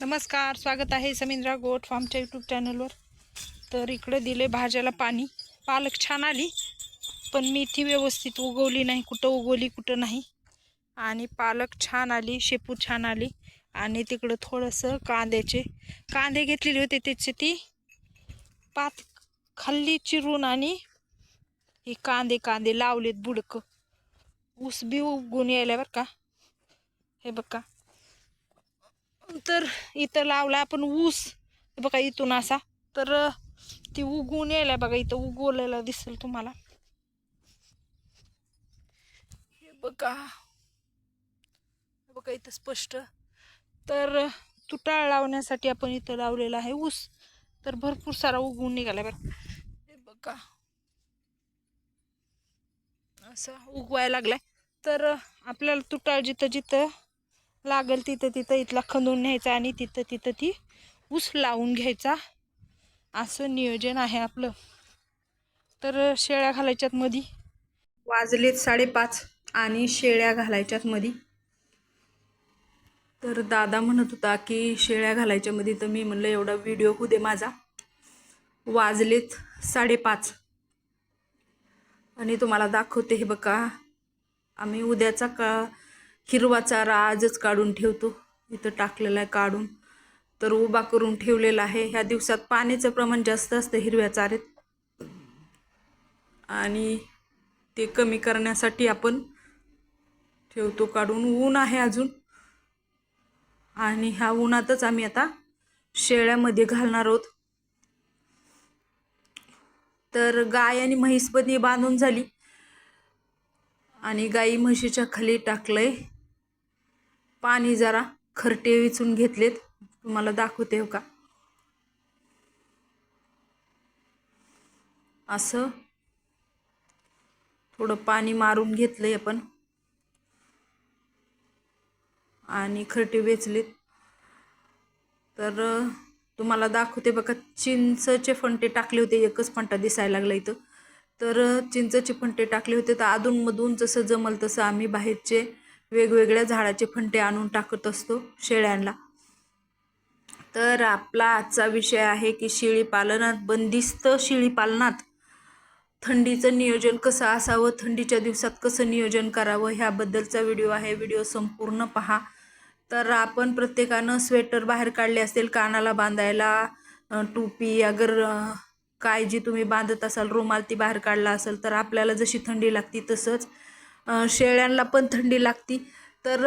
नमस्कार स्वागत आहे समिंद्रा गोट फार्मच्या यूट्यूब चॅनलवर तर इकडे दिले भाज्याला पाणी. पालक छान आली पण मेथी व्यवस्थित उगवली नाही. कुठं उगवली कुठं नाही. आणि पालक छान आली शेपू छान आली. आणि तिकडं थोडंसं कांद्याचे कांदे घेतलेले होते त्याचे ती पात खाल्ली चिरून आणि हे कांदे कांदे लावलेत बुडकं. ऊस बी उगून यायला बरं का. हे बघा तर इथं लावला आपण ऊस. बघा इथून असा. तर ती उगवून यायला बघा इथं उगवलेला दिसेल तुम्हाला. हे बघा. बघा इथं स्पष्ट. तर तुटाळ लावण्यासाठी आपण इथं लावलेला आहे ऊस. तर भरपूर सारा उगवून निघाला बरं. हे बघा. असं उगवायला लागलाय. तर आपल्याला तुटाळ जिथं जिथं लागेल तिथं तिथं इथला खंदून न्यायचा आणि तिथं तिथं ती ऊस लावून घ्यायचा. असं नियोजन आहे आपलं. तर शेळ्या घालायच्यात मधी. वाजलेत साडेपाच आणि शेळ्या घालायच्यात मधी. तर दादा म्हणत होता की शेळ्या घालायच्या मध्ये तर मी म्हणलं एवढा व्हिडिओ होऊ दे माझा. वाजलेत साडेपाच. आणि तुम्हाला दाखवते हे बघा. आम्ही उद्याचा का हिरवा चारा आजच काढून ठेवतो. इथं टाकलेला आहे काढून. तर उभा करून ठेवलेला आहे. ह्या दिवसात पाण्याचं प्रमाण जास्त असतं हिरव्या चारेत आणि ते कमी करण्यासाठी आपण ठेवतो काढून. ऊन आहे अजून. आणि ह्या उन्हातच आम्ही आता शेळ्यामध्ये घालणार आहोत. तर गाय आणि म्हैसपदी बांधून झाली. आणि गाई म्हशीच्या खाली टाकलंय. पाणी जरा खरटे विचून घेतलेत. तुम्हाला दाखवते हो का? असं थोडं पाणी मारून घेतलंय आपण. आणि खरटे वेचलेत. तर तुम्हाला दाखवते बघा चिंचचे फंटे टाकले होते एकच फंटा दिसायला लागला इथं. तर चिंचचे फंटे टाकले होते तर अधूनमधून जसं जमल तसं आम्ही बाहेरचे वेगवेगळ्या झाडाचे फंटे आणून टाकत असतो शेळ्यांना. तर आपला आजचा विषय आहे की शेळीपालनात बंदिस्त शेळीपालनात थंडीचं नियोजन कसं असावं? थंडीच्या दिवसात कसं नियोजन करावं? ह्याबद्दलचा व्हिडिओ आहे. व्हिडिओ संपूर्ण पहा. तर आपण प्रत्येकानं स्वेटर बाहेर काढले असेल कानाला बांधायला टोपी अगर काय जी तुम्ही बांधत असाल रुमाल ती बाहेर काढला असेल तर आपल्याला जशी थंडी लागती तसंच शेळ्यांना पण थंडी लागती. तर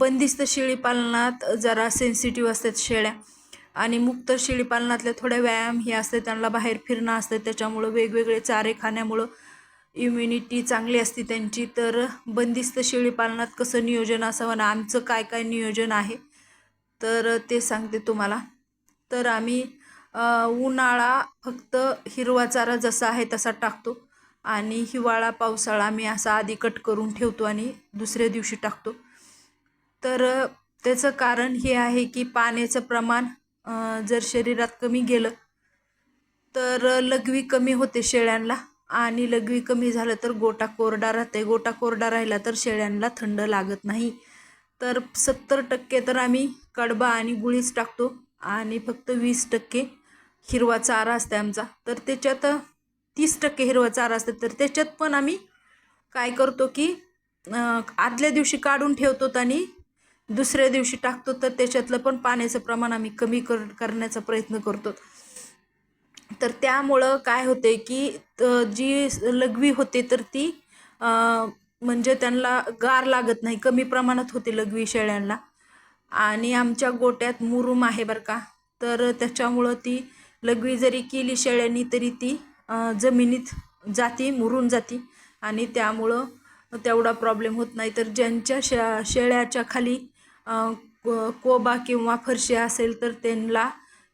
बंदिस्त शेळीपालनात जरा सेन्सिटिव्ह असतात शेळ्या. आणि मुक्त शेळीपालनातल्या थोड्या व्यायाम हे असते त्यांना बाहेर फिरणं असतं त्याच्यामुळं वेगवेगळे चारे खाण्यामुळं इम्युनिटी चांगली असते त्यांची. तर बंदिस्त शेळीपालनात कसं नियोजन असावं ना आमचं काय काय नियोजन आहे तर ते सांगते तुम्हाला. तर आम्ही उन्हाळा फक्त हिरवा चारा जसा आहे तसा टाकतो. आणि हिवाळा पावसाळा आम्ही असा आधी कट करून ठेवतो आणि दुसऱ्या दिवशी टाकतो. तर त्याचं कारण हे आहे की पाण्याचं प्रमाण जर शरीरात कमी गेलं तर लघवी कमी होते शेळ्यांना आणि लघवी कमी झालं तर गोटा कोरडा राहते. गोटा कोरडा राहिला तर शेळ्यांना थंड लागत नाही. तर सत्तर टक्के तर आम्ही कडबा आणि गुळीच टाकतो आणि फक्त वीस टक्के हिरवा चारा असते आमचा. तर त्याच्यात तीस टक्के हिरवा चारा असते तर त्याच्यात पण आम्ही काय करतो की आदल्या दिवशी काढून ठेवतो आणि दुसऱ्या दिवशी टाकतो तर त्याच्यातलं पण पाण्याचं प्रमाण आम्ही कमी कर करण्याचा प्रयत्न करतो. तर त्यामुळं काय होते की जी लघवी होते तर ती म्हणजे त्यांना गार लागत नाही कमी प्रमाणात होते लघवी शेळ्यांना. आणि आमच्या गोट्यात मुरुम आहे बरं का तर त्याच्यामुळं ती लघवी जरी केली शेळ्यांनी तरी ती जमिनीत जाती मुरून जाती आणि त्यामुळं तेवढा प्रॉब्लेम होत नाही. तर ज्यांच्या शे शेळ्याच्या खाली को- कोबा किंवा फरशी असेल तर त्यांना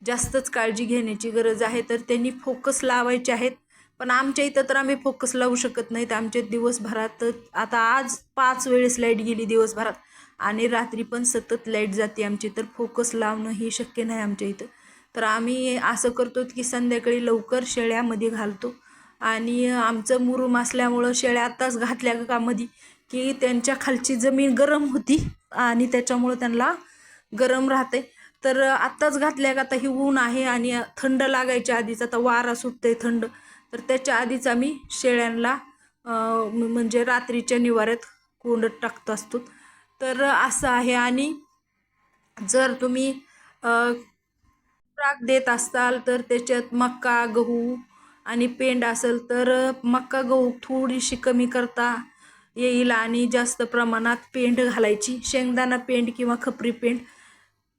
जास्तच काळजी घेण्याची गरज आहे. तर त्यांनी फोकस लावायचे आहेत. पण आमच्या इथं तर आम्ही फोकस लावू शकत नाहीत. आमच्या दिवसभरात आता आज पाच वेळेस लाइट गेली दिवसभरात आणि रात्री पण सतत लाइट जाते आमची. तर फोकस लावणं ही शक्य नाही आमच्या इथं. तर आम्ही असं करतो की संध्याकाळी लवकर शेळ्यामध्ये घालतो. आणि आमचं मुरूम असल्यामुळं शेळ्या आत्ताच घातल्या का मध्ये की त्यांच्या खालची जमीन गरम होती आणि त्याच्यामुळं त्यांना गरम राहते तर आत्ताच घातल्या का आता ही ऊन आहे आणि थंड लागायच्या आधीच आता वारा सुटते थंड. तर त्याच्या आधीच आम्ही शेळ्यांना म्हणजे रात्रीच्या निवाऱ्यात कोंडत टाकत असतो. तर असं आहे आणि जर तुम्ही प्राक देत असाल तर त्याच्यात मका गहू आणि पेंड असेल तर मका गहू थोडीशी कमी करता येईल आणि जास्त प्रमाणात पेंड घालायची. शेंगदाणा पेंड किंवा खपरी पेंड.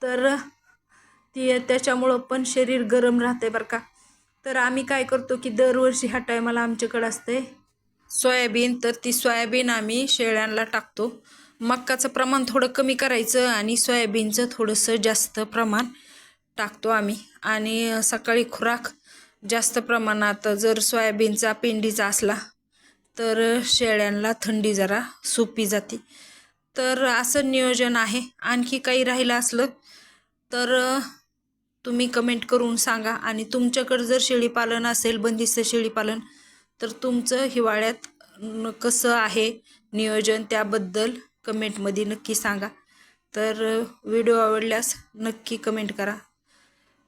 तर ती त्याच्यामुळं पण शरीर गरम राहते बरं का. तर आम्ही काय करतो की दरवर्षी ह्या टायमाला आमच्याकडं असते सोयाबीन. तर ती सोयाबीन आम्ही शेळ्यांना टाकतो. मक्काचं प्रमाण थोडं कमी करायचं आणि सोयाबीनचं थोडंसं जास्त प्रमाण टाकतो आम्ही. आणि सकाळी खुराक जास्त प्रमाणात जर सोयाबीनचा पेंडीचा असला तर शेळ्यांना थंडी जरा सोपी जाते. तर असं नियोजन आहे. आणखी काही राहिलं असलं तर तुम्ही कमेंट करून सांगा. आणि तुमच्याकडं जर शेळीपालन असेल बंदिस्त शेळीपालन तर तुमचं हिवाळ्यात न- कसं आहे नियोजन त्याबद्दल कमेंटमध्ये नक्की सांगा. तर व्हिडिओ आवडल्यास नक्की कमेंट करा.